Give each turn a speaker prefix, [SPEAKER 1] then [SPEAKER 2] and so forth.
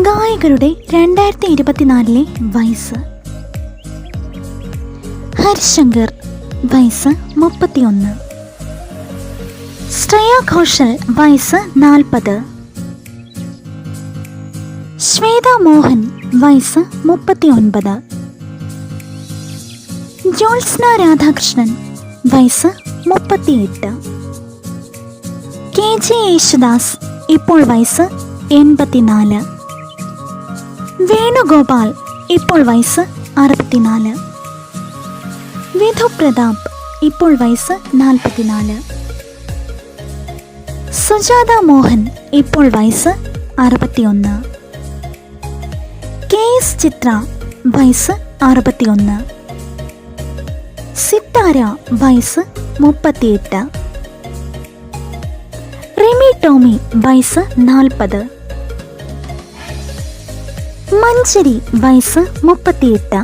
[SPEAKER 1] ഗായകരുടെ രണ്ടായിരത്തി ഇരുപത്തിനാലിലെ വയസ്സ്. ഹരിശങ്കർ വയസ്സ് മുപ്പത്തിയൊന്ന്. ശ്രേയ ഘോഷൽ വയസ്സ് നാൽപ്പത്. ശ്വേത മോഹൻ വയസ്സ് മുപ്പത്തിയൊൻപത്. ജോത്സ്ന രാധാകൃഷ്ണൻ വയസ്സ് മുപ്പത്തിയെട്ട്. കെ ജെ യേശുദാസ് ഇപ്പോൾ വയസ്സ് എൺപത്തിനാല്. വേണുഗോപാൽ ഇപ്പോൾ വയസ്സ് അറുപത്തിനാല്. വിധു പ്രതാപ് ഇപ്പോൾ വയസ്സ് നാൽപ്പത്തിനാല്. സുജാത മോഹൻ ഇപ്പോൾ വയസ്സ് അറുപത്തിയൊന്ന്. കെ എസ് ചിത്ര വയസ്സ് അറുപത്തിയൊന്ന്. സിത്താര വയസ്സ് മുപ്പത്തിയെട്ട്. റിമി ടോമി വയസ്സ് നാൽപ്പത്. മഞ്ചരി വയസ്സ് മുപ്പത്തിയെട്ട്.